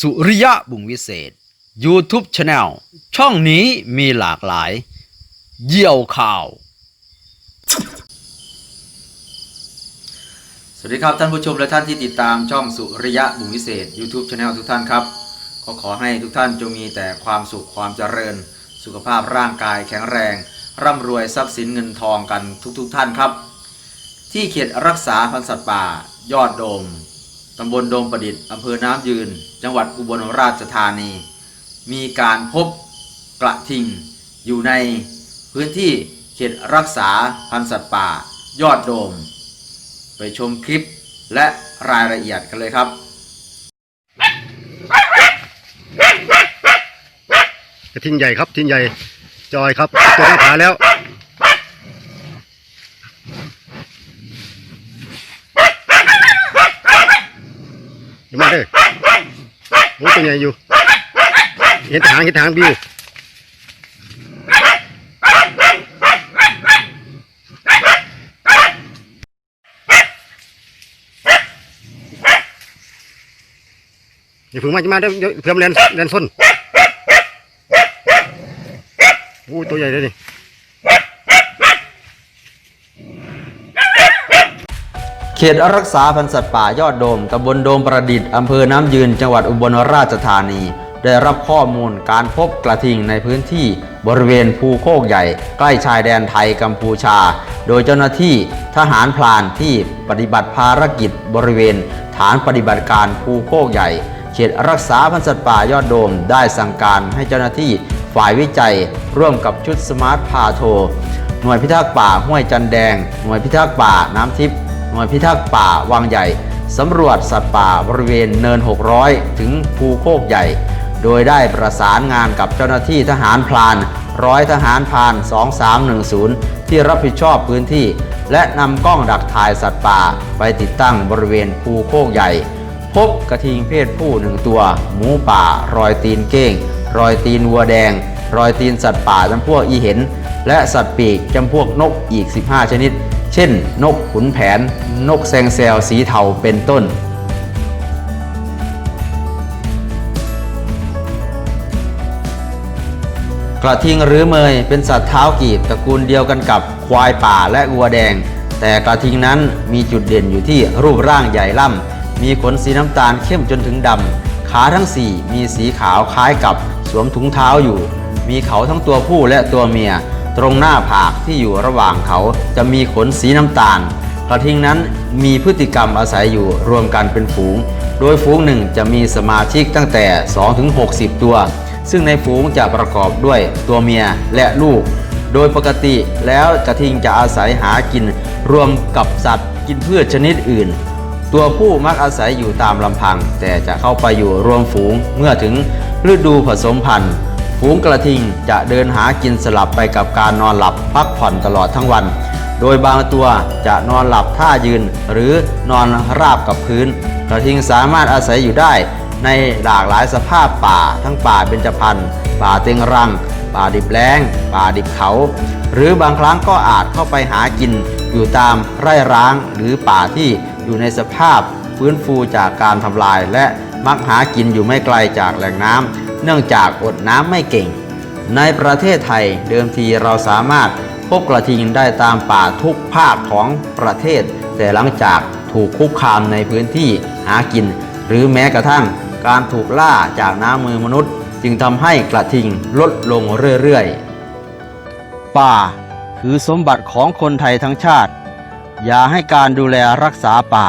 สุริยะบุงวิเศษ YouTube Channel ช่องนี้มีหลากหลาย เยี่ยวข่าว สวัสดีครับท่านผู้ชมและท่านที่ติดตามช่องสุริยะบุงวิเศษ YouTube Channel ทุกท่านครับ ก็ขอให้ทุกท่านจงมีแต่ความสุขความเจริญ สุขภาพร่างกายแข็งแรง ร่ำรวยทรัพย์สินเงินทองกันทุกๆทท่านครับ ที่เขตรักษาพันธุ์สัตว์ป่า ยอดโดม ตำบลโดมประดิษฐ์อำเภอน้ำยืน จังหวัดอุบลราชธานี มีการพบกระทิงอยู่ในพื้นที่เขตรักษาพันธุ์สัตว์ป่า ยอดโดม ไปชมคลิปและรายละเอียดกันเลยครับกระทิงใหญ่ครับทิงใหญ่จอยครับตัวหน้าผาแล้ว อย่ามาเด้อโอ้ตัวใหญ่อยู่ เห็นทางเห็นทางบิวอย่าเพึ่งมาจะมาเด้อเดี๋ยวเพื่มเรียนเรียนส้นโอ้ตัวใหญ่เลยนี่ เขตรักษาพันธุ์สัตว์ป่ายอดโดมตำบลโดมประดิษฐ์อำเภอน้ำยืน จังหวัดอุบลราชธานี ได้รับข้อมูลการพบกระทิงในพื้นที่บริเวณภูโคกใหญ่ ใกล้ชายแดนไทยกัมพูชา โดยเจ้าหน้าที่ทหารพลานที่ปฏิบัติภารกิจบริเวณ ฐานปฏิบัติการภูโคกใหญ่ เขตรักษาพันธุ์สัตว์ป่ายอดโดมได้สั่งการให้เจ้าหน้าที่ฝ่ายวิจัย ร่วมกับชุดสมาร์ทพาโทหน่วยพิทักษ์ป่าห้วยจันแดง หน่วยพิทักษ์ป่าน้ำทิพย์ หน่วยพิทักษ์ป่าวังใหญ่สำรวจสัตว์ป่าบริเวณเนิน 600 ถึงภูโคกใหญ่ โดยได้ประสานงานกับเจ้าหน้าที่ทหารพลานร้อยทหารพลาน 2310 ที่รับผิดชอบพื้นที่ และนำกล้องดักถ่ายสัตว์ป่าไปติดตั้งบริเวณภูโคกใหญ่ พบกระทิงเพศผู้หนึ่งตัว หมูป่า รอยตีนเก้ง รอยตีนวัวแดง รอยตีนสัตว์ป่าจำพวกอีเห็น และสัตว์ปีกจำพวกนกอีก 15 ชนิด เช่น นกขุนแผน นกแซงแซวสีเทาเป็นต้น กระทิงหรือเมยเป็นสัตว์เท้ากีบตระกูลเดียวกันกับควายป่าและวัวแดง แต่กระทิงนั้นมีจุดเด่นอยู่ที่รูปร่างใหญ่ล่ำ มีขนสีน้ำตาลเข้มจนถึงดำ ขาทั้งสี่มีสีขาวคล้ายกับสวมถุงเท้าอยู่ มีเขาทั้งตัวผู้และตัวเมีย ตรงหน้าผากที่อยู่ระหว่างเขาจะมีขนสีน้ำตาล กระทิงนั้นมีพฤติกรรมอาศัยอยู่รวมกันเป็นฝูง โดยฝูงหนึ่งจะมีสมาชิกตั้งแต่ 2-60 ตัว ซึ่งในฝูงจะประกอบด้วยตัวเมียและลูก โดยปกติแล้วกระทิงจะอาศัยหากินรวมกับสัตว์กินพืชชนิดอื่น ตัวผู้มักอาศัยอยู่ตามลำพัง แต่จะเข้าไปอยู่รวมฝูงเมื่อถึงฤดูผสมพันธุ์ ฝูงกระทิงจะเดินหากินสลับไปกับการนอนหลับพักผ่อนตลอดทั้งวัน โดยบางตัวจะนอนหลับท่ายืน หรือนอนราบกับพื้น กระทิงสามารถอาศัยอยู่ได้ ในหลากหลายสภาพป่า ทั้งป่าเบญจพรรณป่าเต็งรัง ป่าดิบแล้ง ป่าดิบเขา หรือบางครั้งก็อาจเข้าไปหากินอยู่ตามไร่ร้างหรือป่าที่อยู่ในสภาพฟื้นฟูจากการทำลายและ มักหากินอยู่ไม่ไกลจากแหล่งน้ำเนื่องจากอดน้ำไม่เก่ง ในประเทศไทยเดิมทีเราสามารถพบกระทิงได้ตามป่าทุกภาคของประเทศ แต่หลังจากถูกคุกคามในพื้นที่หากิน หรือแม้กระทั่งการถูกล่าจากน้ำมือมนุษย์ จึงทำให้กระทิงลดลงเรื่อยๆ ป่าคือสมบัติของคนไทยทั้งชาติ อย่าให้การดูแลรักษาป่า